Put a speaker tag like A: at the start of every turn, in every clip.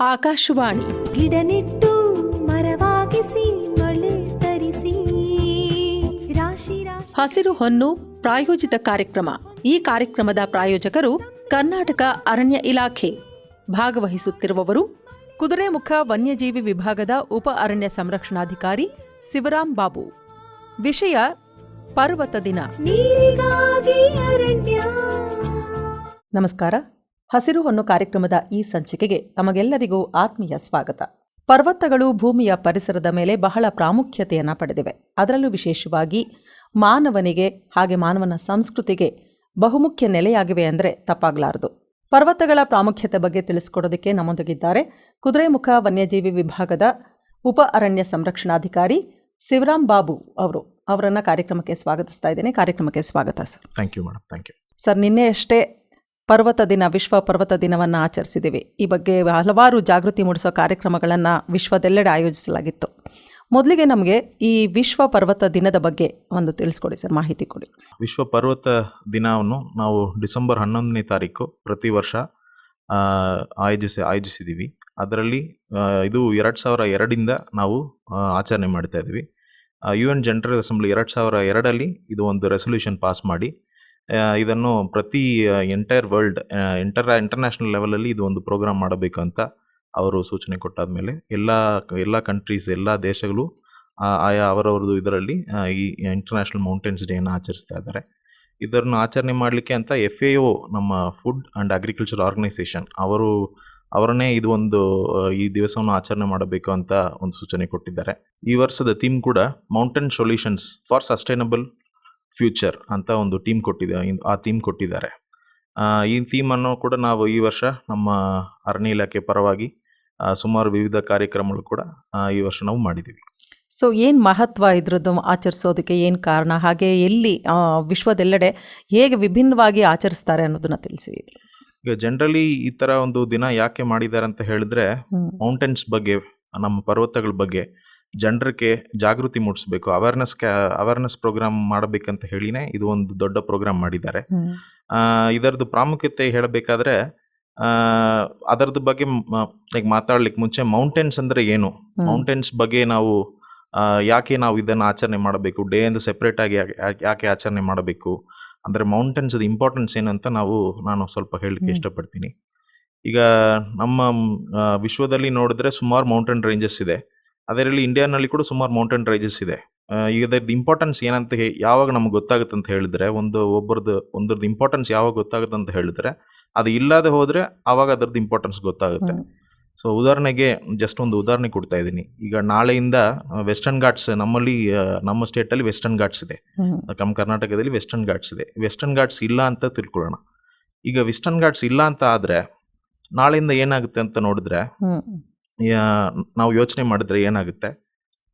A: ಆಕಾಶವಾಣಿ.
B: ಗಿಡ ನೆಟ್ಟು ಮರವಾಗಿಸಿ ಮಳೆ ತರಿಸಿ.
A: ಹಸಿರು ಹೊನ್ನು ಪ್ರಾಯೋಜಿತ ಕಾರ್ಯಕ್ರಮ. ಈ ಕಾರ್ಯಕ್ರಮದ ಪ್ರಾಯೋಜಕರು ಕರ್ನಾಟಕ ಅರಣ್ಯ ಇಲಾಖೆ. ಭಾಗವಹಿಸುತ್ತಿರುವವರು ಕುದುರೆಮುಖ ವನ್ಯಜೀವಿ ವಿಭಾಗದ ಉಪ ಅರಣ್ಯ ಸಂರಕ್ಷಣಾಧಿಕಾರಿ ಶಿವರಾಮ್ ಬಾಬು. ವಿಷಯ ಪರ್ವತ ದಿನ. ನಮಸ್ಕಾರ. ಹಸಿರು ಹೊನ್ನು ಕಾರ್ಯಕ್ರಮದ ಈ ಸಂಚಿಕೆಗೆ ತಮಗೆಲ್ಲರಿಗೂ ಆತ್ಮೀಯ ಸ್ವಾಗತ. ಪರ್ವತಗಳು ಭೂಮಿಯ ಪರಿಸರದ ಮೇಲೆ ಬಹಳ ಪ್ರಾಮುಖ್ಯತೆಯನ್ನು ಪಡೆದಿವೆ. ಅದರಲ್ಲೂ ವಿಶೇಷವಾಗಿ ಮಾನವನಿಗೆ ಹಾಗೆ ಮಾನವನ ಸಂಸ್ಕೃತಿಗೆ ಬಹುಮುಖ್ಯ ನೆಲೆಯಾಗಿವೆ ಅಂದರೆ ತಪ್ಪಾಗಲಾರದು. ಪರ್ವತಗಳ ಪ್ರಾಮುಖ್ಯತೆ ಬಗ್ಗೆ ತಿಳಿಸಿಕೊಡೋದಕ್ಕೆ ನಮ್ಮೊಂದಿಗಿದ್ದಾರೆ ಕುದುರೆಮುಖ ವನ್ಯಜೀವಿ ವಿಭಾಗದ ಉಪ ಅರಣ್ಯ ಸಂರಕ್ಷಣಾಧಿಕಾರಿ ಶಿವರಾಮ್ ಬಾಬು ಅವರು. ಅವರನ್ನು ಕಾರ್ಯಕ್ರಮಕ್ಕೆ ಸ್ವಾಗತಿಸ್ತಾ ಇದ್ದೇನೆ. ಕಾರ್ಯಕ್ರಮಕ್ಕೆ ಸ್ವಾಗತ sir.
C: Thank you madam thank you
A: sir ನಿನ್ನೆ ಅಷ್ಟೇ ಪರ್ವತ ದಿನ, ವಿಶ್ವ ಪರ್ವತ ದಿನವನ್ನು ಆಚರಿಸಿದ್ದೀವಿ ಈ ಬಗ್ಗೆ ಹಲವಾರು ಜಾಗೃತಿ ಮೂಡಿಸೋ ಕಾರ್ಯಕ್ರಮಗಳನ್ನು ವಿಶ್ವದೆಲ್ಲೆಡೆ ಆಯೋಜಿಸಲಾಗಿತ್ತು. ಮೊದಲಿಗೆ ನಮಗೆ ಈ ವಿಶ್ವ ಪರ್ವತ ದಿನದ ಬಗ್ಗೆ ಒಂದು ತಿಳಿಸ್ಕೊಡಿ ಸರ್, ಮಾಹಿತಿ ಕೊಡಿ.
C: ವಿಶ್ವ ಪರ್ವತ ದಿನವನ್ನು ನಾವು ಡಿಸೆಂಬರ್ ಹನ್ನೊಂದನೇ ತಾರೀಕು ಪ್ರತಿ ವರ್ಷ ಆಯೋಜಿಸಿ ಆಯೋಜಿಸಿದ್ದೀವಿ ಅದರಲ್ಲಿ ಇದು ಎರಡು ಸಾವಿರ ಎರಡಿಂದ ನಾವು ಆಚರಣೆ ಮಾಡ್ತಾ ಇದ್ದೀವಿ. ಯು ಎನ್ ಜನರಲ್ ಅಸೆಂಬ್ಲಿ ಎರಡು ಸಾವಿರ ಎರಡಲ್ಲಿ ಇದು ಒಂದು ರೆಸೊಲ್ಯೂಷನ್ ಪಾಸ್ ಮಾಡಿ ಇದನ್ನು ಪ್ರತಿ ಎಂಟೈರ್ ವರ್ಲ್ಡ್ ಇಂಟರ್ ಇಂಟರ್ನ್ಯಾಷನಲ್ ಲೆವೆಲಲ್ಲಿ ಇದು ಒಂದು ಪ್ರೋಗ್ರಾಮ್ ಮಾಡಬೇಕು ಅಂತ ಅವರು ಸೂಚನೆ ಕೊಟ್ಟಾದ್ಮೇಲೆ ಎಲ್ಲ ಎಲ್ಲ ಕಂಟ್ರೀಸ್ ಎಲ್ಲ ದೇಶಗಳು ಆಯಾ ಅವರವ್ರದ್ದು ಇದರಲ್ಲಿ ಈ ಇಂಟರ್ನ್ಯಾಷನಲ್ ಮೌಂಟೇನ್ಸ್ ಡೇಯನ್ನು ಆಚರಿಸ್ತಾ ಇದ್ದಾರೆ. ಇದನ್ನು ಆಚರಣೆ ಮಾಡಲಿಕ್ಕೆ ಅಂತ ಎಫ್ ಎ ಒ ನಮ್ಮ ಫುಡ್ ಆ್ಯಂಡ್ ಅಗ್ರಿಕಲ್ಚರ್ ಆರ್ಗನೈಸೇಷನ್ ಅವರು, ಅವರನ್ನೇ ಇದು ಒಂದು ಈ ದಿವಸವನ್ನು ಆಚರಣೆ ಮಾಡಬೇಕು ಅಂತ ಒಂದು ಸೂಚನೆ ಕೊಟ್ಟಿದ್ದಾರೆ. ಈ ವರ್ಷದ ಥೀಮ್ ಕೂಡ mountain solutions for sustainable future ಅಂತ ಒಂದು ಟೀಮ್ ಕೊಟ್ಟಿದೆ ಆ ಥೀಮ್ ಕೊಟ್ಟಿದ್ದಾರೆ. ಈ ಥೀಮನ್ನು ಕೂಡ ನಾವು ಈ ವರ್ಷ ನಮ್ಮ ಅರಣ್ಯ ಇಲಾಖೆ ಪರವಾಗಿ ಸುಮಾರು ವಿವಿಧ ಕಾರ್ಯಕ್ರಮಗಳು ಕೂಡ ಈ ವರ್ಷ ನಾವು ಮಾಡಿದ್ದೀವಿ.
A: ಸೊ ಏನು ಮಹತ್ವ ಇದ್ರದ್ದು ಆಚರಿಸೋದಕ್ಕೆ ಏನು ಕಾರಣ? ಹಾಗೆ ಎಲ್ಲಿ ವಿಶ್ವದೆಲ್ಲೆಡೆ ಹೇಗೆ ವಿಭಿನ್ನವಾಗಿ ಆಚರಿಸ್ತಾರೆ ಅನ್ನೋದನ್ನ ತಿಳಿಸಿ.
C: ಈಗ ಜನರಲಿ ಈ ಥರ ಒಂದು ದಿನ ಯಾಕೆ ಮಾಡಿದ್ದಾರೆ ಅಂತ ಹೇಳಿದ್ರೆ ಮೌಂಟೇನ್ಸ್ ಬಗ್ಗೆ ನಮ್ಮ ಪರ್ವತಗಳ ಬಗ್ಗೆ ಜನರಿಗೆ ಜಾಗೃತಿ ಮೂಡಿಸ್ಬೇಕು ಅವೇರ್ನೆಸ್ ಅವೇರ್ನೆಸ್ ಪ್ರೋಗ್ರಾಮ್ ಮಾಡಬೇಕಂತ ಹೇಳಿನೇ ಇದು ಒಂದು ದೊಡ್ಡ ಪ್ರೋಗ್ರಾಮ್ ಮಾಡಿದ್ದಾರೆ. ಆ, ಇದರದ್ದು ಪ್ರಾಮುಖ್ಯತೆ ಹೇಳಬೇಕಾದ್ರೆ ಆ, ಅದರದ್ದು ಬಗ್ಗೆ ಈಗ ಮಾತಾಡ್ಲಿಕ್ಕೆ ಮುಂಚೆ ಮೌಂಟೇನ್ಸ್ ಅಂದ್ರೆ ಏನು? ಮೌಂಟೇನ್ಸ್ ಬಗ್ಗೆ ನಾವು ಯಾಕೆ ನಾವು ಇದನ್ನು ಆಚರಣೆ ಮಾಡಬೇಕು? ಡೇ ಇಂದ ಸೆಪ್ರೇಟ್ ಆಗಿ ಯಾಕೆ- ಆಚರಣೆ ಮಾಡಬೇಕು? ಅಂದರೆ ಮೌಂಟೇನ್ಸ್ ಇಂಪಾರ್ಟೆನ್ಸ್ ಏನಂತ ನಾವು ನಾನು ಸ್ವಲ್ಪ ಹೇಳಲಿಕ್ಕೆ. ಇಷ್ಟಪಡ್ತೀನಿ. ಈಗ ನಮ್ಮ ವಿಶ್ವದಲ್ಲಿ ನೋಡಿದ್ರೆ ಸುಮಾರು ಮೌಂಟೇನ್ ರೇಂಜಸ್ ಇದೆ. ಅದರಲ್ಲಿ ಇಂಡಿಯಾನಲ್ಲಿ ಕೂಡ ಸುಮಾರು ಮೌಂಟೇನ್ ರೈಜಸ್ ಇದೆ. ಈಗ ಅದರದ್ದು ಇಂಪಾರ್ಟೆನ್ಸ್ ಏನಂತ ಯಾವಾಗ ನಮ್ಗೆ ಗೊತ್ತಾಗುತ್ತೆ ಅಂತ ಹೇಳಿದ್ರೆ ಒಂದು ಒಬ್ಬರದ್ದು ಒಂದ್ರದ್ದು ಇಂಪಾರ್ಟೆನ್ಸ್ ಯಾವಾಗ ಗೊತ್ತಾಗುತ್ತೆ ಅಂತ ಹೇಳಿದ್ರೆ ಅದು ಇಲ್ಲದೆ ಹೋದ್ರೆ ಆವಾಗ ಅದರದ್ದು ಇಂಪಾರ್ಟೆನ್ಸ್ ಗೊತ್ತಾಗುತ್ತೆ. ಸೊ ಉದಾಹರಣೆಗೆ ಜಸ್ಟ್ ಒಂದು ಉದಾಹರಣೆ ಕೊಡ್ತಾ ಇದ್ದೀನಿ. ಈಗ ನಾಳೆಯಿಂದ ವೆಸ್ಟರ್ನ್ ಘಾಟ್ಸ್ ನಮ್ಮಲ್ಲಿ ನಮ್ಮ ನಮ್ಮ ಸ್ಟೇಟಲ್ಲಿ ವೆಸ್ಟರ್ನ್ ಘಾಟ್ಸ್ ಇದೆ. ನಮ್ಮ ಕರ್ನಾಟಕದಲ್ಲಿ ವೆಸ್ಟರ್ನ್ ಘಾಟ್ಸ್ ಇದೆ. ವೆಸ್ಟರ್ನ್ ಘಾಟ್ಸ್ ಇಲ್ಲ ಅಂತ ತಿಳ್ಕೊಳ್ಳೋಣ. ಈಗ ವೆಸ್ಟರ್ನ್ ಘಾಟ್ಸ್ ಇಲ್ಲ ಅಂತ ಆದರೆ ನಾಳೆಯಿಂದ ಏನಾಗುತ್ತೆ ಅಂತ ನೋಡಿದ್ರೆ ನಾವು ಯೋಚನೆ ಮಾಡಿದ್ರೆ ಏನಾಗುತ್ತೆ?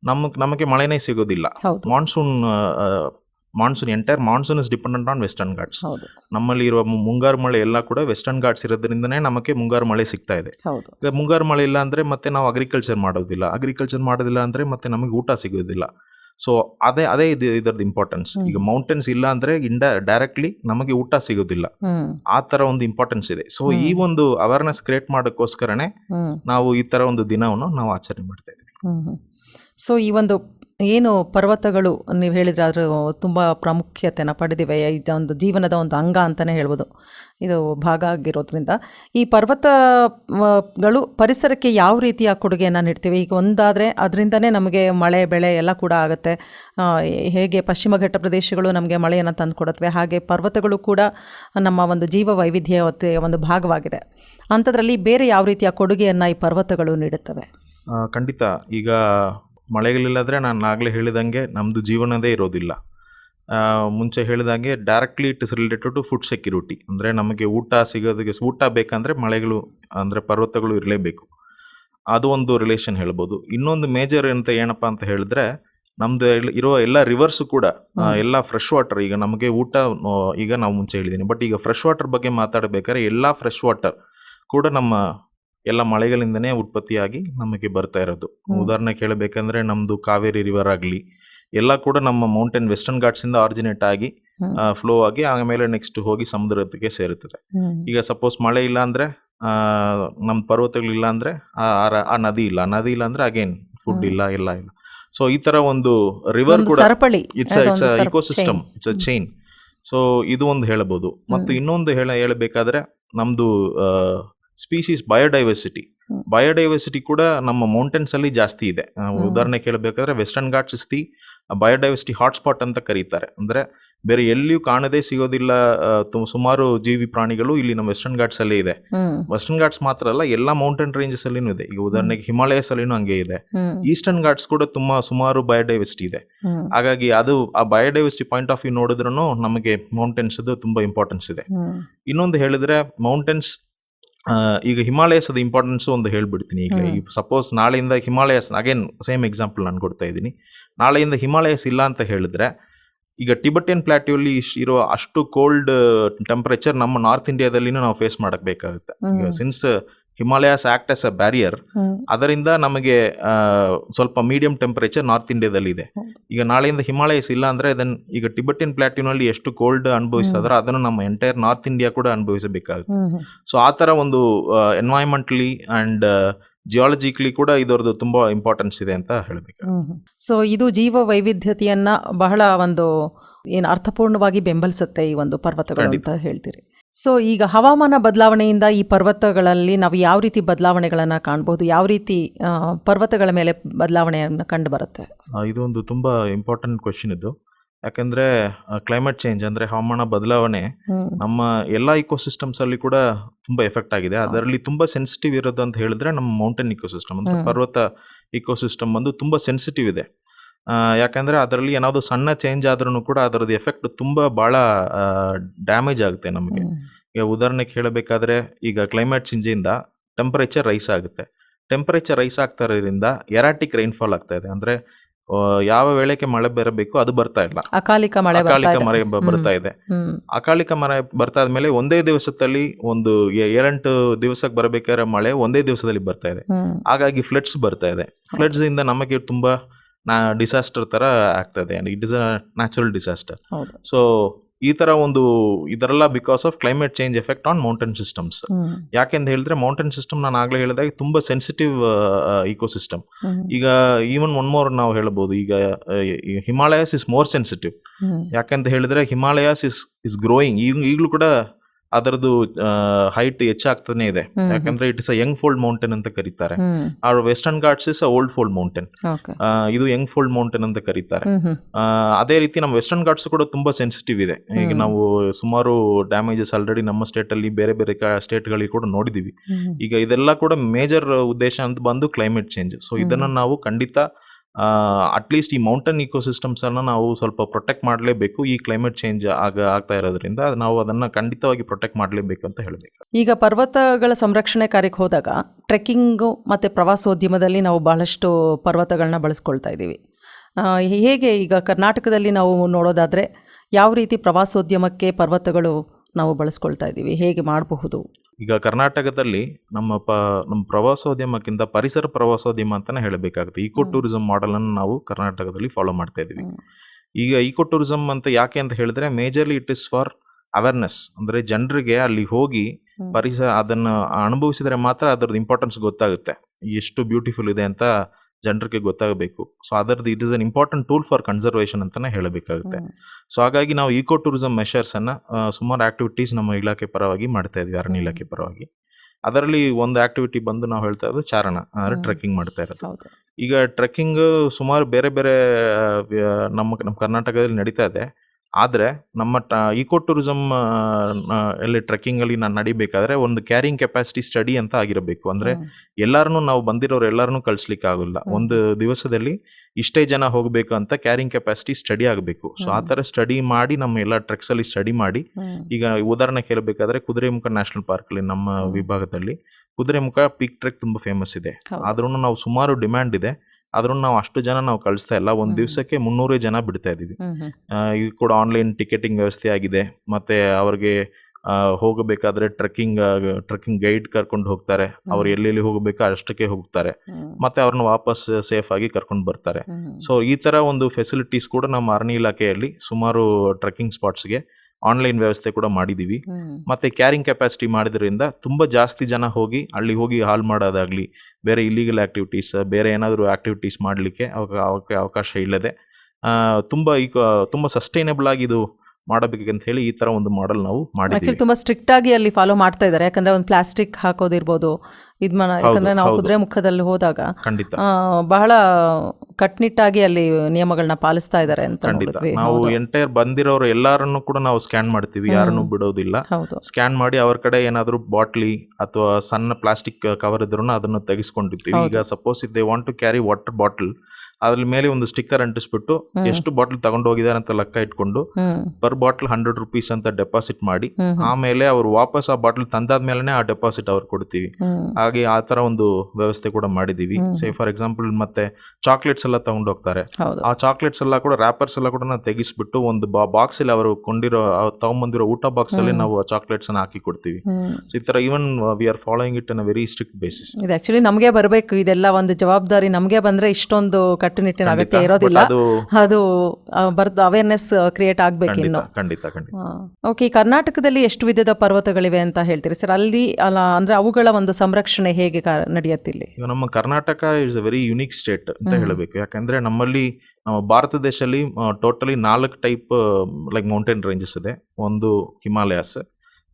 C: ನಮಗೆ ನಮಗೆ ಮಳೆನೇ ಸಿಗೋದಿಲ್ಲ. Monsoon monsoon entire monsoon is dependent on western Ghats ನಮ್ಮಲ್ಲಿ ಇರುವ ಮುಂಗಾರು ಮಳೆ ಎಲ್ಲ ಕೂಡ ವೆಸ್ಟರ್ನ್ ಘಾಟ್ಸ್ ಇರೋದ್ರಿಂದನೇ ನಮಗೆ ಮುಂಗಾರು ಮಳೆ ಸಿಗ್ತಾ ಇದೆ. ಈಗ ಮುಂಗಾರು ಮಳೆ ಇಲ್ಲ ಅಂದರೆ ಮತ್ತೆ ನಾವು ಅಗ್ರಿಕಲ್ಚರ್ ಮಾಡೋದಿಲ್ಲ. ಅಗ್ರಿಕಲ್ಚರ್ ಮಾಡೋದಿಲ್ಲ ಅಂದರೆ ಮತ್ತೆ ನಮಗೆ ಊಟ ಸಿಗೋದಿಲ್ಲ. ಸೊ ಅದೇ ಅದೇ ಇದು ಇದರದ್ದು ಇಂಪಾರ್ಟೆನ್ಸ್ ಈಗ ಮೌಂಟೇನ್ಸ್ ಇಲ್ಲ ಅಂದ್ರೆ ಇಂಡ ಡೈರೆಕ್ಟ್ಲಿ ನಮಗೆ ಊಟ ಸಿಗೋದಿಲ್ಲ. ಆ ತರ ಒಂದು ಇಂಪಾರ್ಟೆನ್ಸ್ ಇದೆ. ಸೊ ಈ ಒಂದು ಅವೇರ್ನೆಸ್ ಕ್ರಿಯೇಟ್ ಮಾಡೋಕ್ಕೋಸ್ಕರನೇ ನಾವು ಈ ತರ ಒಂದು ದಿನವನ್ನು ನಾವು ಆಚರಣೆ ಮಾಡ್ತಾ ಇದ್ದೀವಿ.
A: ಸೊ ಈ ಒಂದು ಏನು ಪರ್ವತಗಳು ನೀವು ಹೇಳಿದರೆ ಅದರ ತುಂಬ ಪ್ರಾಮುಖ್ಯತೆನ ಪಡೆದಿವೆ. ಇದೊಂದು ಜೀವನದ ಒಂದು ಅಂಗ ಅಂತಲೇ ಹೇಳ್ಬೋದು. ಇದು ಭಾಗ ಆಗಿರೋದ್ರಿಂದ. ಈ ಪರ್ವತಗಳು ಪರಿಸರಕ್ಕೆ ಯಾವ ರೀತಿಯ ಕೊಡುಗೆಯನ್ನು ನೀಡ್ತೀವಿ? ಈಗ ಒಂದಾದರೆ ಅದರಿಂದನೇ ನಮಗೆ ಮಳೆ, ಬೆಳೆ ಎಲ್ಲ ಕೂಡ ಆಗುತ್ತೆ. ಹೇಗೆ ಪಶ್ಚಿಮ ಘಟ್ಟ ಪ್ರದೇಶಗಳು ನಮಗೆ ಮಳೆಯನ್ನು ತಂದುಕೊಡುತ್ತವೆ ಹಾಗೆ ಪರ್ವತಗಳು ಕೂಡ ನಮ್ಮ ಒಂದು ಜೀವ ವೈವಿಧ್ಯತೆಯ ಒಂದು ಭಾಗವಾಗಿದೆ. ಅಂಥದ್ರಲ್ಲಿ ಬೇರೆ ಯಾವ ರೀತಿಯ ಕೊಡುಗೆಯನ್ನು ಈ ಪರ್ವತಗಳು ನೀಡುತ್ತವೆ?
C: ಖಂಡಿತ. ಈಗ ಮಳೆಗಳಿಲ್ಲದ್ರೆ ನಾನು ಆಗಲೇ ಹೇಳಿದಂಗೆ ನಮ್ಮದು ಜೀವನದೇ ಇರೋದಿಲ್ಲ. ಮುಂಚೆ ಹೇಳಿದಂಗೆ directly it is related to food security ಅಂದರೆ ನಮಗೆ ಊಟ ಸಿಗೋದಕ್ಕೆ ಊಟ ಬೇಕಂದರೆ ಮಳೆಗಳು ಅಂದರೆ ಪರ್ವತಗಳು ಇರಲೇಬೇಕು. ಅದು ಒಂದು ರಿಲೇಷನ್ ಹೇಳ್ಬೋದು. ಇನ್ನೊಂದು ಮೇಜರ್ ಅಂತ ಏನಪ್ಪ ಅಂತ ಹೇಳಿದ್ರೆ ನಮ್ದು ಎಲ್- ಇರುವ ಎಲ್ಲ ರಿವರ್ಸ್ ಕೂಡ ಎಲ್ಲ ಫ್ರೆಶ್ ವಾಟರ್ ಈಗ ನಮಗೆ ಊಟ ಈಗ ನಾವು ಮುಂಚೆ ಹೇಳಿದ್ದೀನಿ ಬಟ್ ಈಗ ಫ್ರೆಶ್ ವಾಟರ್ ಬಗ್ಗೆ ಮಾತಾಡಬೇಕಾದ್ರೆ ಎಲ್ಲ ಫ್ರೆಶ್ ವಾಟರ್ ಕೂಡ ನಮ್ಮ ಎಲ್ಲ ಮಳೆಗಳಿಂದನೇ ಉತ್ಪತ್ತಿಯಾಗಿ ನಮಗೆ ಬರ್ತಾ ಇರೋದು. ಉದಾಹರಣೆ ಕೇಳಬೇಕಂದ್ರೆ ನಮ್ದು ಕಾವೇರಿ ರಿವರ್ ಆಗಲಿ ಎಲ್ಲ ಕೂಡ ನಮ್ಮ ಮೌಂಟೇನ್ ವೆಸ್ಟರ್ನ್ ಘಾಟ್ಸಿಂದ ಆರಿಜಿನೇಟ್ ಆಗಿ ಫ್ಲೋ ಆಗಿ ಆಮೇಲೆ ನೆಕ್ಸ್ಟ್ ಹೋಗಿ ಸಮುದ್ರಕ್ಕೆ ಸೇರುತ್ತದೆ. ಈಗ ಸಪೋಸ್ ಮಳೆ ಇಲ್ಲ ಅಂದ್ರೆ ನಮ್ಮ ಪರ್ವತಗಳಿಲ್ಲ ಅಂದರೆ ಆ ನದಿ ಇಲ್ಲ. ನದಿ ಇಲ್ಲ ಅಂದರೆ ಅಗೇನ್ ಫುಡ್. ಇಲ್ಲ ಎಲ್ಲ ಇಲ್ಲ. ಸೊ ಈ ತರ ಒಂದು ರಿವರ್ ಕೂಡ it's it's ecosystem it's a chain so ಇದು ಒಂದು ಹೇಳಬಹುದು. ಮತ್ತು ಇನ್ನೊಂದು ಹೇಳ ಹೇಳಬೇಕಾದ್ರೆ ನಮ್ದು ಸ್ಪೀಸೀಸ್ ಬಯೋಡೈವರ್ಸಿಟಿ ಬಯೋಡೈವರ್ಸಿಟಿ ಕೂಡ ನಮ್ಮ ಮೌಂಟೇನ್ಸ್ ಅಲ್ಲಿ ಜಾಸ್ತಿ ಇದೆ. ಉದಾಹರಣೆ ಕೇಳಬೇಕಾದ್ರೆ Western Ghats is the biodiversity hotspot ಅಂತ ಕರೀತಾರೆ. ಅಂದ್ರೆ ಬೇರೆ ಎಲ್ಲಿಯೂ ಕಾಣದೇ ಸಿಗೋದಿಲ್ಲ ಸುಮಾರು ಜೀವಿ ಪ್ರಾಣಿಗಳು ಇಲ್ಲಿ ನಮ್ಮ ವೆಸ್ಟರ್ನ್ ಘಾಟ್ಸ್ ಅಲ್ಲಿ ಇದೆ. ವೆಸ್ಟರ್ನ್ ಘಾಟ್ಸ್ ಮಾತ್ರ ಅಲ್ಲ ಎಲ್ಲ ಮೌಂಟೇನ್ ರೇಂಜಸ್ ಅಲ್ಲಿನೂ ಇದೆ. ಈಗ ಉದಾಹರಣೆಗೆ ಹಿಮಾಲಯಸ್ ಅಲ್ಲಿನೂ ಹಂಗೆ ಇದೆ. ಈಸ್ಟರ್ನ್ ಘಾಟ್ಸ್ ಕೂಡ ತುಂಬಾ ಸುಮಾರು ಬಯೋಡೈವರ್ಸಿಟಿ ಇದೆ. ಹಾಗಾಗಿ ಅದು ಆ ಬಯೋಡೈವರ್ಸಿಟಿ ಪಾಯಿಂಟ್ ಆಫ್ ವ್ಯೂ ನೋಡಿದ್ರು ನಮಗೆ ಮೌಂಟೇನ್ಸ್ ತುಂಬಾ ಇಂಪಾರ್ಟೆನ್ಸ್ ಇದೆ. ಇನ್ನೊಂದು ಹೇಳಿದ್ರೆ ಮೌಂಟೇನ್ಸ್ ಈಗ ಹಿಮಾಲಯಸದ ಇಂಪಾರ್ಟೆನ್ಸು ಒಂದು ಹೇಳ್ಬಿಡ್ತೀನಿ ಈಗ. ಈಗ ಸಪೋಸ್ ನಾಳೆಯಿಂದ ಹಿಮಾಲಯಸ್ ಅಗೇನ್ ಸೇಮ್ ಎಕ್ಸಾಂಪಲ್ ನಾನು ಕೊಡ್ತಾ ಇದ್ದೀನಿ. ನಾಳೆಯಿಂದ ಹಿಮಾಲಯಸ್ ಇಲ್ಲ ಅಂತ ಹೇಳಿದ್ರೆ ಈಗ ಟಿಬೆಟಿಯನ್ ಪ್ಲಾಟ್ಯೂಲಿ ಇರೋ ಅಷ್ಟು ಕೋಲ್ಡ್ ಟೆಂಪರೇಚರ್ ನಮ್ಮ ನಾರ್ತ್ ಇಂಡಿಯಾದಲ್ಲಿನೂ ನಾವು ಫೇಸ್ ಮಾಡಕ್ ಬೇಕಾಗುತ್ತೆ. ಈಗ since Himalayas act as a barrier ಅದರಿಂದ ನಮಗೆ ಸ್ವಲ್ಪ ಮೀಡಿಯಂ ಟೆಂಪರೇಚರ್ ನಾರ್ತ್ ಇಂಡಿಯಾದಲ್ಲಿ ಇದೆ. ಈಗ ನಾಳೆಯಿಂದ ಹಿಮಾಲಯಸ್ ಇಲ್ಲ ಅಂದ್ರೆ ದೆನ್ ಈಗ ಟಿಬೆಟಿಯನ್ ಪ್ಲಾಟ್ಯೂನಲ್ಲಿ ಎಷ್ಟು ಕೋಲ್ಡ್ ಅನುಭವಿಸಿದ್ರೆ ಅದನ್ನು ನಮ್ಮ ಎಂಟೈರ್ ನಾರ್ತ್ ಇಂಡಿಯಾ ಕೂಡ ಅನುಭವಿಸಬೇಕಾಗುತ್ತೆ. ಸೊ ಆ ಥರ ಒಂದು ಎನ್ವೈರನ್ಮೆಂಟ್ಲಿ ಅಂಡ್ ಜಿಯಾಲಜಿಕಲಿ ಕೂಡ ಇದರದ್ದು ತುಂಬಾ ಇಂಪಾರ್ಟೆನ್ಸ್ ಇದೆ ಅಂತ ಹೇಳಬೇಕು.
A: ಸೊ ಇದು ಜೀವ ವೈವಿಧ್ಯತೆಯನ್ನ ಬಹಳ ಒಂದು ಏನು ಅರ್ಥಪೂರ್ಣವಾಗಿ ಬೆಂಬಲಿಸುತ್ತೆ ಈ ಒಂದು ಪರ್ವತಗಳು ಅಂತ ಹೇಳ್ತೀರಿ. ಸೊ ಈಗ ಹವಾಮಾನ ಬದಲಾವಣೆಯಿಂದ ಈ ಪರ್ವತಗಳಲ್ಲಿ ನಾವು ಯಾವ ರೀತಿ ಬದಲಾವಣೆಗಳನ್ನು ಕಾಣ್ಬೋದು? ಯಾವ ರೀತಿ ಪರ್ವತಗಳ ಮೇಲೆ ಬದಲಾವಣೆಯನ್ನು ಕಂಡು ಬರುತ್ತೆ?
C: ಇದೊಂದು ತುಂಬ ಇಂಪಾರ್ಟೆಂಟ್ ಕ್ವಶನ್ ಇದು. ಯಾಕಂದ್ರೆ ಕ್ಲೈಮೇಟ್ ಚೇಂಜ್ ಅಂದ್ರೆ ಹವಾಮಾನ ಬದಲಾವಣೆ ನಮ್ಮ ಎಲ್ಲ ಇಕೋಸಿಸ್ಟಮ್ಸ್ ಅಲ್ಲಿ ಕೂಡ ತುಂಬಾ ಎಫೆಕ್ಟ್ ಆಗಿದೆ. ಅದರಲ್ಲಿ ತುಂಬಾ ಸೆನ್ಸಿಟಿವ್ ಇರೋದು ಅಂತ ಹೇಳಿದ್ರೆ ನಮ್ಮ ಮೌಂಟೇನ್ ಇಕೋಸಿಸ್ಟಮ್ ಅಂದ್ರೆ ಪರ್ವತ ಇಕೋಸಿಸ್ಟಮ್ ಬಂದು ತುಂಬಾ ಸೆನ್ಸಿಟಿವ್ ಇದೆ. ಯಾಕಂದ್ರೆ ಅದರಲ್ಲಿ ಏನಾದರೂ ಸಣ್ಣ ಚೇಂಜ್ ಆದ್ರೂ ಕೂಡ ಅದರದ್ದು ಎಫೆಕ್ಟ್ ತುಂಬ ಭಾಳ ಡ್ಯಾಮೇಜ್ ಆಗುತ್ತೆ ನಮಗೆ. ಈಗ ಉದಾಹರಣೆಗೆ ಹೇಳಬೇಕಾದ್ರೆ ಈಗ ಕ್ಲೈಮೇಟ್ ಚೇಂಜಿಂದ ಟೆಂಪರೇಚರ್ ರೈಸ್ ಆಗುತ್ತೆ. ಟೆಂಪರೇಚರ್ ರೈಸ್ ಆಗ್ತಾ ಇರೋದ್ರಿಂದ ಎರಾಟಿಕ್ ರೈನ್ಫಾಲ್ ಆಗ್ತಾ ಇದೆ. ಅಂದ್ರೆ ಯಾವ ವೇಳೆಗೆ ಮಳೆ ಬರಬೇಕು ಅದು ಬರ್ತಾ ಇಲ್ಲ.
A: ಅಕಾಲಿಕ ಮಳೆ ಬರ್ತಾ
C: ಅಕಾಲಿಕ. ಮಳೆ ಬರ್ತಾ ಇದೆ. ಅಕಾಲಿಕ ಮಳೆ ಬರ್ತಾ ಆದ್ಮೇಲೆ ಒಂದೇ ದಿವಸದಲ್ಲಿ ಒಂದು ಏಳೆಂಟು ದಿವಸಕ್ಕೆ ಬರಬೇಕಾದ್ರೆ ಮಳೆ ಒಂದೇ ದಿವಸದಲ್ಲಿ ಬರ್ತಾ ಇದೆ. ಹಾಗಾಗಿ ಫ್ಲಡ್ಸ್ ಬರ್ತಾ ಇದೆ. ಫ್ಲಡ್ಸ್ ಇಂದ ನಮಗೆ ತುಂಬಾ ನಾ ಡಿಸಾಸ್ಟರ್ ತರ ಆಗ್ತದೆ. And it is a natural disaster so ಈ ತರ ಒಂದು ಇದರೆಲ್ಲ because of climate change effect on mountain systems
A: ಯಾಕೆ
C: ಅಂತ ಹೇಳಿದ್ರೆ ಮೌಂಟೇನ್ ಸಿಸ್ಟಮ್ ನಾನು ಆಗ್ಲೇ ಹೇಳಿದಾಗ ತುಂಬಾ ಸೆನ್ಸಿಟಿವ್ ಇಕೋಸಿಸ್ಟಮ್ ಈಗ ಈವನ್ ಒನ್ ಮೋರ್ ನಾವು ಹೇಳ್ಬೋದು. ಈಗ ಹಿಮಾಲಯಸ್ ಇಸ್ ಮೋರ್ ಸೆನ್ಸಿಟಿವ್
A: ಯಾಕೆಂತ
C: ಯಾಕಂತ ಹೇಳಿದ್ರೆ ಹಿಮಾಲಯಾಸ್ ಇಸ್ ಇಸ್ ಗ್ರೋಯಿಂಗ್ ಈಗ ಈಗಲೂ ಕೂಡ ಅದರದ್ದು ಹೈಟ್ ಹೆಚ್ಚಾಗ್ತಾನೆ ಇದೆ. ಯಾಕಂದ್ರೆ it is a young fold mountain ಅಂತ ಕರೀತಾರೆ. ಆ Western Ghats is a old fold mountain ಇದು ಯಂಗ್ ಫೋಲ್ಡ್ ಮೌಂಟೇನ್ ಅಂತ ಕರೀತಾರೆ. ಅದೇ ರೀತಿ ನಮ್ಮ ವೆಸ್ಟರ್ನ್ ಘಾಟ್ಸ್ ಕೂಡ ತುಂಬಾ ಸೆನ್ಸಿಟಿವ್ ಇದೆ. ಈಗ ನಾವು ಸುಮಾರು ಡ್ಯಾಮೇಜಸ್ ಆಲ್ರೆಡಿ ನಮ್ಮ ಸ್ಟೇಟ್ ಅಲ್ಲಿ ಬೇರೆ ಬೇರೆ ಸ್ಟೇಟ್ಗಳಿಗೆ ಕೂಡ ನೋಡಿದೀವಿ. ಈಗ ಇದೆಲ್ಲ ಕೂಡ ಮೇಜರ್ ಉದ್ದೇಶ ಅಂತ ಬಂದು ಕ್ಲೈಮೇಟ್ ಚೇಂಜ್ ಸೊ ಇದನ್ನ ನಾವು ಖಂಡಿತ ಅಟ್ಲೀಸ್ಟ್ ಈ ಮೌಂಟನ್ ಇಕೋಸಿಸ್ಟಮ್ಸ್ ಸಿಸ್ಟಮ್ಸನ್ನು ನಾವು ಸ್ವಲ್ಪ ಪ್ರೊಟೆಕ್ಟ್ ಮಾಡಲೇಬೇಕು. ಈ ಕ್ಲೈಮೇಟ್ ಚೇಂಜ್ ಆಗ, ಆಗ್ತಾ ಇರೋದ್ರಿಂದ ನಾವು ಅದನ್ನು ಖಂಡಿತವಾಗಿ ಪ್ರೊಟೆಕ್ಟ್ ಮಾಡಲೇಬೇಕು ಅಂತ ಹೇಳಬೇಕು.
A: ಈಗ ಪರ್ವತಗಳ ಸಂರಕ್ಷಣೆ ಕಾರ್ಯಕ್ಕೆ ಹೋದಾಗ ಟ್ರೆಕ್ಕಿಂಗು ಮತ್ತು ಪ್ರವಾಸೋದ್ಯಮದಲ್ಲಿ ನಾವು ಬಹಳಷ್ಟು ಪರ್ವತಗಳನ್ನ ಬಳಸ್ಕೊಳ್ತಾ ಇದ್ದೀವಿ. ಹೇಗೆ ಈಗ ಕರ್ನಾಟಕದಲ್ಲಿ ನಾವು ನೋಡೋದಾದರೆ ಯಾವ ರೀತಿ ಪ್ರವಾಸೋದ್ಯಮಕ್ಕೆ ಪರ್ವತಗಳು ನಾವು ಬಳಸ್ಕೊಳ್ತಾ ಇದ್ದೀವಿ? ಹೇಗೆ ಮಾಡಬಹುದು?
C: ಈಗ ಕರ್ನಾಟಕದಲ್ಲಿ ನಮ್ಮ ಪ ನಮ್ಮ ಪ್ರವಾಸೋದ್ಯಮಕ್ಕಿಂತ ಪರಿಸರ ಪ್ರವಾಸೋದ್ಯಮ ಅಂತಾನೆ ಹೇಳಬೇಕಾಗುತ್ತೆ. ಈಕೋ
A: ಟೂರಿಸಮ್
C: ಟೂರಿಸಂ ಮಾಡೆಲ್ ಅನ್ನು ನಾವು ಕರ್ನಾಟಕದಲ್ಲಿ ಫಾಲೋ ಮಾಡ್ತಾ
A: ಇದ್ದೀವಿ.
C: ಈಗ ಈಕೋ ಟೂರಿಸಂ ಅಂತ ಯಾಕೆ ಅಂತ ಹೇಳಿದ್ರೆ majorly it is for awareness ಅಂದ್ರೆ ಜನರಿಗೆ ಅಲ್ಲಿ ಹೋಗಿ. ಪರಿಸರ ಅದನ್ನು ಅನುಭವಿಸಿದರೆ ಮಾತ್ರ ಅದರದ್ದು ಇಂಪಾರ್ಟೆನ್ಸ್ ಗೊತ್ತಾಗುತ್ತೆ. ಎಷ್ಟು ಬ್ಯೂಟಿಫುಲ್ ಇದೆ ಅಂತ ಜನರಿಗೆ ಗೊತ್ತಾಗಬೇಕು ಸೊ ಅದರದ್ದು it is an important tool for conservation ಅಂತಾನೆ ಹೇಳಬೇಕಾಗುತ್ತೆ. ಸೊ ಹಾಗಾಗಿ ನಾವು ಈಕೋ ಟೂರಿಸಂ ಮೆಷರ್ಸ್ ಅನ್ನ ಸುಮಾರು ಆಕ್ಟಿವಿಟೀಸ್ ನಮ್ಮ ಇಲಾಖೆ ಪರವಾಗಿ ಮಾಡ್ತಾ ಇದ್ವಿ ಅರಣ್ಯ. ಇಲಾಖೆ ಪರವಾಗಿ ಅದರಲ್ಲಿ ಒಂದು ಆಕ್ಟಿವಿಟಿ ಬಂದು ನಾವು ಹೇಳ್ತಾ ಇರೋದು ಚಾರಣ ಅಂದ್ರೆ. ಟ್ರೆಕ್ಕಿಂಗ್ ಮಾಡ್ತಾ ಇರೋದು ಈಗ ಟ್ರೆಕ್ಕಿಂಗ್ ಸುಮಾರು ಬೇರೆ ಬೇರೆ ನಮ್ಮ ನಮ್ಮ ಕರ್ನಾಟಕದಲ್ಲಿ ನಡೀತಾ ಇದೆ ಆದ್ರೆ ನಮ್ಮ ಇಕೋ ಟೂರಿಸಂ ಅಲ್ಲಿ ಟ್ರೆಕ್ಕಿಂಗಲ್ಲಿ ನಾನು ನಡಿಬೇಕಾದ್ರೆ ಒಂದು ಕ್ಯಾರಿಂಗ್ ಕೆಪಾಸಿಟಿ ಸ್ಟಡಿ ಅಂತ ಆಗಿರಬೇಕು. ಅಂದರೆ ಎಲ್ಲರನ್ನೂ ನಾವು ಬಂದಿರೋರು ಎಲ್ಲರನ್ನೂ ಕಳಿಸ್ಲಿಕ್ಕೆ ಆಗೋಲ್ಲ ಒಂದು ದಿವಸದಲ್ಲಿ ಇಷ್ಟೇ ಜನ ಹೋಗಬೇಕು ಅಂತ ಕ್ಯಾರಿಂಗ್ ಕೆಪಾಸಿಟಿ ಸ್ಟಡಿ ಆಗಬೇಕು. ಸೊ ಆ ಥರ ಸ್ಟಡಿ ಮಾಡಿ ನಮ್ಮ ಎಲ್ಲ ಟ್ರೆಕ್ಸಲ್ಲಿ ಸ್ಟಡಿ ಮಾಡಿ ಈಗ ಉದಾಹರಣೆ ಕೇಳಬೇಕಾದ್ರೆ ಕುದುರೆಮುಖ ನ್ಯಾಷನಲ್ ಪಾರ್ಕಲ್ಲಿ ನಮ್ಮ ವಿಭಾಗದಲ್ಲಿ ಕುದುರೆಮುಖ ಪೀಕ್ ಟ್ರೆಕ್ ತುಂಬ ಫೇಮಸ್ ಇದೆ. ಆದ್ರೂ ನಾವು ಸುಮಾರು ಡಿಮ್ಯಾಂಡ್ ಇದೆ. ಆದ್ರೂ ನಾವು ಅಷ್ಟು ಜನ ನಾವು ಕಳಿಸ್ತಾ ಇಲ್ಲ ಒಂದ್. ದಿವಸಕ್ಕೆ ಮುನ್ನೂರೇ ಜನ ಬಿಡ್ತಾ ಇದೀವಿ. ಈಗ ಕೂಡ ಆನ್ಲೈನ್ ಟಿಕೆಟಿಂಗ್ ವ್ಯವಸ್ಥೆ ಆಗಿದೆ ಮತ್ತೆ ಅವ್ರಿಗೆ ಹೋಗಬೇಕಾದ್ರೆ ಟ್ರೆಕ್ಕಿಂಗ್ ಟ್ರೆಕ್ಕಿಂಗ್ ಗೈಡ್ ಕರ್ಕೊಂಡು ಹೋಗ್ತಾರೆ ಅವ್ರು. ಎಲ್ಲೆಲ್ಲಿ ಹೋಗಬೇಕು ಅಷ್ಟಕ್ಕೆ ಹೋಗ್ತಾರೆ ಮತ್ತೆ ಅವ್ರನ್ನ ವಾಪಸ್ ಸೇಫ್ ಆಗಿ ಕರ್ಕೊಂಡು ಬರ್ತಾರೆ. ಸೊ ಈ ತರ ಒಂದು ಫೆಸಿಲಿಟೀಸ್ ಕೂಡ ನಮ್ಮ ಅರಣ್ಯ ಇಲಾಖೆಯಲ್ಲಿ ಸುಮಾರು ಟ್ರೆಕ್ಕಿಂಗ್ ಸ್ಪಾಟ್ಸ್ಗೆ ಆನ್ಲೈನ್ ವ್ಯವಸ್ಥೆ ಕೂಡ ಮಾಡಿದ್ದೀವಿ ಮತ್ತೆ ಕ್ಯಾರಿಂಗ್ ಕೆಪಾಸಿಟಿ ಮಾಡಿದ್ರಿಂದ ತುಂಬ ಜಾಸ್ತಿ ಜನ ಹೋಗಿ ಅಲ್ಲಿ ಹೋಗಿ ಹಾಲ್ ಮಾಡೋದಾಗ್ಲಿ ಬೇರೆ ಇಲ್ಲಿಗಲ್ ಆಕ್ಟಿವಿಟೀಸ್ ಬೇರೆ ಏನಾದರೂ ಆಕ್ಟಿವಿಟೀಸ್ ಮಾಡಲಿಕ್ಕೆ ಅವಕಾಶ ಇಲ್ಲದೆ ತುಂಬ ಈಗ ತುಂಬ ಸಸ್ಟೈನಬಲ್ ಆಗಿ ಇದು ಮಾಡಬೇಕಂತ ಹೇಳಿ ಈ ತರ ಒಂದು ಮಾಡೆಲ್ ನಾವು ಮಾಡಿದ್ದೀವಿ.
A: ತುಂಬಾ ಸ್ಟ್ರಿಕ್ಟ್ ಆಗಿ ಅಲ್ಲಿ ಫಾಲೋ ಮಾಡ್ತಾ ಇದ್ದಾರೆ. ಯಾಕಂದ್ರೆ ಒಂದು ಪ್ಲಾಸ್ಟಿಕ್ ಹಾಕೋದಿರ್ಬೋದು. ಇದ್ ಯಾಕಂದ್ರೆ ನಾವು. ಕುದುರೆ ಮುಖದಲ್ಲಿ ಹೋದಾಗ
C: ಖಂಡಿತ.
A: ಬಹಳ ಕಟ್ನಿಟ್ಟಾಗಿ ಅಲ್ಲಿ ನಿಯಮಗಳನ್ನ ಪಾಲಿಸ್ತಾ ಇದ್ದಾರೆ ಅಂತ
C: ಖಂಡಿತ. ನಾವು ಎಂಟೈರ್ ಬಂದಿರೋರು ಎಲ್ಲಾರನ್ನು ಕೂಡ ನಾವು ಸ್ಕ್ಯಾನ್ ಮಾಡ್ತೀವಿ. ಯಾರನ್ನು ಬಿಡೋದಿಲ್ಲ. ಸ್ಕ್ಯಾನ್ ಮಾಡಿ ಅವ್ರ ಕಡೆ ಏನಾದರೂ ಬಾಟ್ಲಿ ಅಥವಾ ಸಣ್ಣ ಪ್ಲಾಸ್ಟಿಕ್ ಕವರ್ ಇದ್ರೂ ಅದನ್ನು ತೆಗೆಸ್ಕೊಂಡಿರ್ತೀವಿ. ಈಗ suppose if they want to carry water bottle ಅದ್ರ ಮೇಲೆ ಒಂದು ಸ್ಟಿಕ್ಕರ್ ಅಂಟಿಸ್ಬಿಟ್ಟು ಎಷ್ಟು ಬಾಟಲ್ ತಗೊಂಡು ಹೋಗಿದ್ದಾರೆ ಅಂತ ಲೆಕ್ಕ ಇಟ್ಕೊಂಡು ಪರ್ ಬಾಟಲ್ ಹಂಡ್ರೆಡ್ ರುಪೀಸ್ ಅಂತ ಡೆಪಾಸಿಟ್ ಮಾಡಿ. ಆಮೇಲೆ ಅವ್ರು ವಾಪಸ್ ಆ ಬಾಟ್ಲ್ ತಂದಾದ್ಮೇಲೆ ಆ ಡೆಪಾಸಿಟ್ ಅವ್ರು ಕೊಡ್ತೀವಿ. ಹಾಗೆ ಆ ತರ ಒಂದು ವ್ಯವಸ್ಥೆ ಕೂಡ ಮಾಡಿದೀವಿ. ಸೇ ಫಾರ್ ಎಕ್ಸಾಂಪಲ್ ಮತ್ತೆ ಚಾಕ್ಲೇಟ್ಸ್ ಎಲ್ಲ ತಗೊಂಡು ಹೋಗ್ತಾರೆ ಆ ಚಾಕ್ಲೇಟ್ಸ್ ಎಲ್ಲ ಕೂಡ ರ್ಯಾಪರ್ಸ್ ಎಲ್ಲ ಕೂಡ ನಾವು ತೆಗಿಸ್ಬಿಟ್ಟು ಒಂದು ಬಾಕ್ಸ್ ಅಲ್ಲಿ ಅವರು ಕೊಂಡಿರೋ ತಗೊಂಬಂದಿರೋ ಊಟ ಬಾಕ್ಸ್ ಅಲ್ಲಿ. ನಾವು ಚಾಕ್ಲೇಟ್ಸ್ ಅನ್ನ ಹಾಕಿ ಕೊಡ್ತೀವಿ. ಸೊ ಈ ತರ even we are following it on very strict basis
A: ಇದು ಆಕ್ಚುಲಿ ನಮಗೆ ಬರಬೇಕು. ಇದೆಲ್ಲ ಒಂದು ಜವಾಬ್ದಾರಿ ನಮಗೆ ಬಂದ್ರೆ ಇಷ್ಟೊಂದು ಕಟ್ಟುನಿಟ್ಟಿನ ಅಗತ್ಯ ಇರೋದಿಲ್ಲ.
C: ಅದು
A: ಬರ್ದ ಅವೇರ್ನೆಸ್ ಕ್ರಿಯೇಟ್ ಆಗ್ಬೇಕು ಇನ್ನು
C: ಖಂಡಿತ ಖಂಡಿತ
A: ಓಕೆ ಕರ್ನಾಟಕದಲ್ಲಿ ಎಷ್ಟು ವಿಧದ ಪರ್ವತಗಳಿವೆ ಅಂತ ಹೇಳ್ತೀರಿ? ಸರ್ ಅಲ್ಲಿ ಅಲ್ಲ ಅಂದ್ರೆ ಅವುಗಳ ಒಂದು ಸಂರಕ್ಷಣೆ ಹೇಗೆ ನಡೆಯುತ್ತೆ ನಡೆಯುತ್ತಿಲ್ಲಿ?
C: ನಮ್ಮ Karnataka is a very unique state ಅಂತ. ಹೇಳಬೇಕು. ಯಾಕಂದ್ರೆ ನಮ್ಮಲ್ಲಿ ನಮ್ಮ ಭಾರತ ದೇಶದಲ್ಲಿ ಟೋಟಲಿ ನಾಲ್ಕು ಟೈಪ್ ಲೈಕ್ ಮೌಂಟೇನ್ ರೇಂಜಸ್ ಇದೆ. ಒಂದು ಹಿಮಾಲಯಾಸ್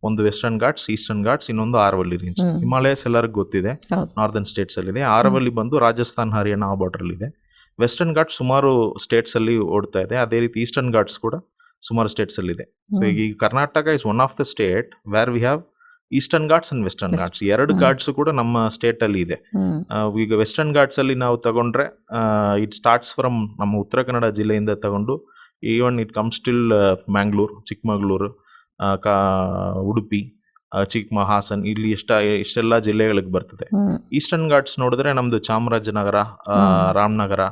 C: ಒಂದು ವೆಸ್ಟರ್ನ್ ಘಾಟ್ಸ್ ಈಸ್ಟರ್ನ್ ಘಾಟ್ಸ್ ಇನ್ನೊಂದು ಆರವಲ್ಲಿ ರೇಂಜ್ ಹಿಮಾಲಯಸ್ ಎಲ್ಲರಿಗೂ ಗೊತ್ತಿದೆ.
A: ನಾರ್ದನ್
C: ನಾರ್ದರ್ನ್ ಸ್ಟೇಟ್ಸ್ ಅಲ್ಲಿ ಇದೆ ಆರವಲ್ಲಿ ಬಂದು ರಾಜಸ್ಥಾನ್ ಹರಿಯಾಣ ಬಾರ್ಡರ್ ಇದೆ. ವೆಸ್ಟರ್ನ್ ಘಾಟ್ ಸುಮಾರು ಸ್ಟೇಟ್ಸ್ ಅಲ್ಲಿ ಓಡ್ತಾ ಇದೆ. ಅದೇ ರೀತಿ ಈಸ್ಟರ್ನ್ ಘಾಟ್ಸ್ ಕೂಡ ಸುಮಾರು ಸ್ಟೇಟ್ಸ್ ಅಲ್ಲಿ ಇದೆ. ಸೊ. ಈಗ ಈ Karnataka is one of the state where we have Eastern Ghats and Western Ghats ಎರಡು. ಘಾಟ್ಸ್ ಕೂಡ ನಮ್ಮ ಸ್ಟೇಟ್ ಅಲ್ಲಿ ಇದೆ. ಈಗ ವೆಸ್ಟರ್ನ್ ಘಾಟ್ಸ್ ಅಲ್ಲಿ ನಾವು ತಗೊಂಡ್ರೆ ಇಟ್ ಸ್ಟಾರ್ಟ್ಸ್ ಫ್ರಮ್ ನಮ್ಮ ಉತ್ತರ ಕನ್ನಡ ಜಿಲ್ಲೆಯಿಂದ ತಗೊಂಡು even it comes till Mangalore Chikkamagaluru ಕಾ ಉಡುಪಿ ಆ, ಚಿಕ್ಕಮ ಹಾಸನ್ ಇಲ್ಲಿ ಎಷ್ಟ ಇಷ್ಟೆಲ್ಲ ಜಿಲ್ಲೆಗಳಿಗೆ ಬರ್ತದೆ. ಈಸ್ಟರ್ನ್ ಘಾಟ್ಸ್ ನೋಡಿದ್ರೆ ನಮ್ದು ಚಾಮರಾಜನಗರ ರಾಮನಗರ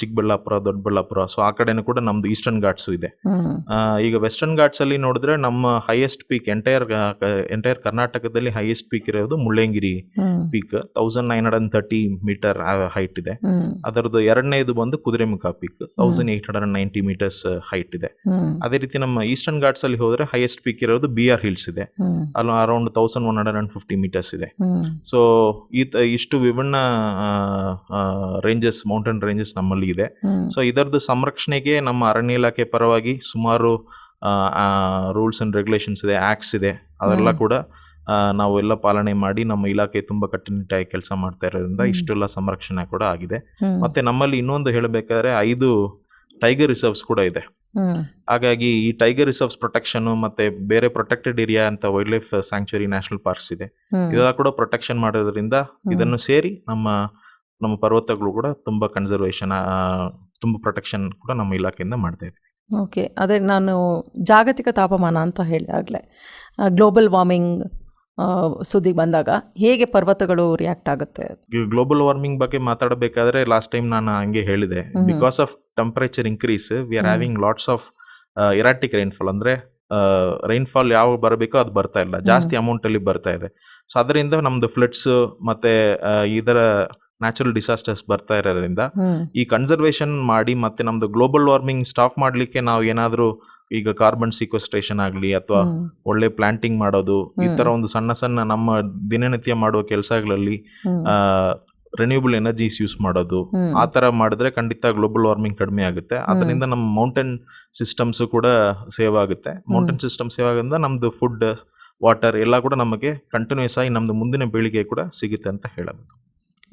C: ಚಿಕ್ಕಬಳ್ಳಾಪುರ ದೊಡ್ಡಬಳ್ಳಾಪುರ ಸೊ ಆ ಕಡೆನೂ ಕೂಡ ನಮ್ದು ಈಸ್ಟರ್ನ್ ಘಾಟ್ಸ್ ಇದೆ. ಈಗ ವೆಸ್ಟರ್ನ್ ಘಾಟ್ಸ್ ಅಲ್ಲಿ ನೋಡಿದ್ರೆ ನಮ್ಮ ಹೈಯೆಸ್ಟ್ ಪೀಕ್ ಎಂಟೈರ್ ಎಂಟೈರ್ ಕರ್ನಾಟಕದಲ್ಲಿ ಹೈಯೆಸ್ಟ್ ಪೀಕ್ ಇರೋದು
A: Mullayanagiri
C: peak thousand nine hundred and thirty metre height ಇದೆ. ಅದರದ್ದು ಎರಡನೇದು ಬಂದು Kudremukh peak thousand eight hundred ninety metres height ಇದೆ. ಅದೇ ರೀತಿ ನಮ್ಮ ಈಸ್ಟರ್ನ್ ಘಾಟ್ಸ್ ಅಲ್ಲಿ ಹೋದ್ರೆ ಹೈಯೆಸ್ಟ್ ಪೀಕ್ ಇರೋದು ಬಿ ಆರ್ ಹಿಲ್ಸ್ ಇದೆ. ಅಲ್ಲಿ around thousand one hundred and fifty metres ಇದೆ ಸೊ ಈ ಇಷ್ಟು ವಿಭಿನ್ನ ರೇಂಜಸ್ ಮೌಂಟೇನ್ ರೇಂಜಸ್ ನಮ್ಮಲ್ಲಿ ಇದೆ. ಸೊ ಇದರದ್ದು ಸಂರಕ್ಷಣೆಗೆ ನಮ್ಮ ಅರಣ್ಯ ಇಲಾಖೆ ಪರವಾಗಿ ಸುಮಾರು ರೂಲ್ಸ್ ಅಂಡ್ ರೆಗ್ಯುಲೇಷನ್ಸ್ ಇದೆ ಆಕ್ಟ್ಸ್ ಇದೆ. ಅದೆಲ್ಲ. ಕೂಡ ನಾವು ಎಲ್ಲ ಪಾಲನೆ ಮಾಡಿ ನಮ್ಮ ಇಲಾಖೆ ತುಂಬಾ ಕಟ್ಟುನಿಟ್ಟಾಗಿ ಕೆಲಸ ಮಾಡ್ತಾ ಇರೋದ್ರಿಂದ ಇಷ್ಟೆಲ್ಲ ಸಂರಕ್ಷಣೆ ಕೂಡ ಆಗಿದೆ. ಮತ್ತೆ ನಮ್ಮಲ್ಲಿ ಇನ್ನೊಂದು ಹೇಳಬೇಕಾದ್ರೆ ಐದು ಟೈಗರ್ ರಿಸರ್ವ್ಸ್ ಕೂಡ ಇದೆ. ಹಾಗಾಗಿ ಈ ಟೈಗರ್ ರಿಸರ್ವ್ಸ್ ಪ್ರೊಟೆಕ್ಷನ್ ಮತ್ತೆ ಬೇರೆ ಪ್ರೊಟೆಕ್ಟೆಡ್ ಏರಿಯಾ ಅಂತ wildlife sanctuary national parks ಇದೆ ಇದೆಲ್ಲ ಕೂಡ ಪ್ರೊಟೆಕ್ಷನ್ ಮಾಡೋದ್ರಿಂದ ಇದನ್ನು ಸೇರಿ ನಮ್ಮ ನಮ್ಮ ಪರ್ವತಗಳು ಕೂಡ ತುಂಬಾ ಕನ್ಸರ್ವೇಷನ್ ತುಂಬ ಪ್ರೊಟೆಕ್ಷನ್ ಕೂಡ ನಮ್ಮ ಇಲಾಖೆಯಿಂದ ಮಾಡ್ತಾ ಇದ್ದೀವಿ.
A: ಓಕೆ ಅದೇ ನಾನು ಜಾಗತಿಕ ತಾಪಮಾನ ಅಂತ ಹೇಳಿದಾಗಲೇ ಗ್ಲೋಬಲ್ ವಾರ್ಮಿಂಗ್ ಸುದ್ದಿಗೆ ಬಂದಾಗ ಹೇಗೆ ಪರ್ವತಗಳು ರಿಯಾಕ್ಟ್ ಆಗುತ್ತೆ?
C: ಗ್ಲೋಬಲ್ ವಾರ್ಮಿಂಗ್ ಬಗ್ಗೆ ಮಾತಾಡಬೇಕಾದ್ರೆ ಲಾಸ್ಟ್ ಟೈಮ್ ನಾನು ಹಂಗೆ ಹೇಳಿದೆ. Because of temperature increase we are having lots of erratic rainfall ಅಂದ್ರೆ ರೈನ್ಫಾಲ್ ಯಾವ ಬರಬೇಕೋ ಅದು ಬರ್ತಾ ಇಲ್ಲ. ಜಾಸ್ತಿ ಅಮೌಂಟ್ ಅಲ್ಲಿ ಬರ್ತಾ ಇದೆ. ಸೊ ಅದರಿಂದ ನಮ್ದು ಫ್ಲಡ್ಸ್ ಮತ್ತೆ ಇದರ ನ್ಯಾಚುರಲ್ ಡಿಸಾಸ್ಟರ್ಸ್ ಬರ್ತಾ ಇರೋದ್ರಿಂದ ಈ ಕನ್ಸರ್ವೇಷನ್ ಮಾಡಿ ಮತ್ತೆ ನಮ್ದು ಗ್ಲೋಬಲ್ ವಾರ್ಮಿಂಗ್ ಸ್ಟಾಪ್ ಮಾಡ್ಲಿಕ್ಕೆ ನಾವು ಏನಾದರೂ ಈಗ ಕಾರ್ಬನ್ ಸೀಕ್ವೆಸ್ಟ್ರೇಷನ್ ಆಗಲಿ ಅಥವಾ ಒಳ್ಳೆ ಪ್ಲಾಂಟಿಂಗ್ ಮಾಡೋದು ಈ. ತರ ಒಂದು ಸಣ್ಣ ಸಣ್ಣ ನಮ್ಮ ದಿನನಿತ್ಯ ಮಾಡುವ ಕೆಲಸಗಳಲ್ಲಿ ರಿನ್ಯೂಬಲ್ ಎನರ್ಜೀಸ್ ಯೂಸ್ ಮಾಡೋದು. ಆ ತರ ಮಾಡಿದ್ರೆ ಖಂಡಿತ ಗ್ಲೋಬಲ್ ವಾರ್ಮಿಂಗ್ ಕಡಿಮೆ ಆಗುತ್ತೆ. ಅದರಿಂದ ನಮ್ಮ ಮೌಂಟೇನ್ ಸಿಸ್ಟಮ್ಸ್ ಕೂಡ ಸೇವ್ ಆಗುತ್ತೆ. ಮೌಂಟೇನ್ ಸಿಸ್ಟಮ್ ಸೇವ್ ಆಗೋದ್ರಿಂದ ನಮ್ದು ಫುಡ್ ವಾಟರ್ ಎಲ್ಲ ಕೂಡ ನಮಗೆ ಕಂಟಿನ್ಯೂಸ್ ಆಗಿ ನಮ್ದು ಮುಂದಿನ ಪೀಳಿಗೆ ಕೂಡ ಸಿಗುತ್ತೆ ಅಂತ ಹೇಳಬಹುದು.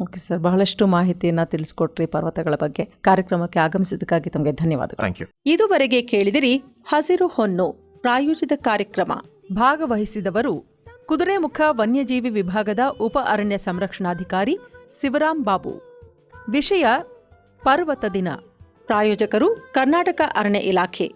A: ಓಕೆ ಸರ್ ಬಹಳಷ್ಟು ಮಾಹಿತಿಯನ್ನು ತಿಳಿಸ್ಕೊಟ್ರಿ ಪರ್ವತಗಳ ಬಗ್ಗೆ. ಕಾರ್ಯಕ್ರಮಕ್ಕೆ ಆಗಮಿಸಿದ್ದಕ್ಕಾಗಿ ತಮಗೆ ಧನ್ಯವಾದಗಳು.
C: ಥ್ಯಾಂಕ್ ಯು
A: ಇದುವರೆಗೆ ಕೇಳಿದಿರಿ ಹಸಿರು ಹೊನ್ನು ಪ್ರಾಯೋಜಿತ ಕಾರ್ಯಕ್ರಮ. ಭಾಗವಹಿಸಿದವರು ಕುದುರೆಮುಖ ವನ್ಯಜೀವಿ ವಿಭಾಗದ ಉಪ ಅರಣ್ಯ ಸಂರಕ್ಷಣಾಧಿಕಾರಿ ಶಿವರಾಮ್ ಬಾಬು. ವಿಷಯ ಪರ್ವತ ದಿನ. ಪ್ರಾಯೋಜಕರು ಕರ್ನಾಟಕ ಅರಣ್ಯ ಇಲಾಖೆ.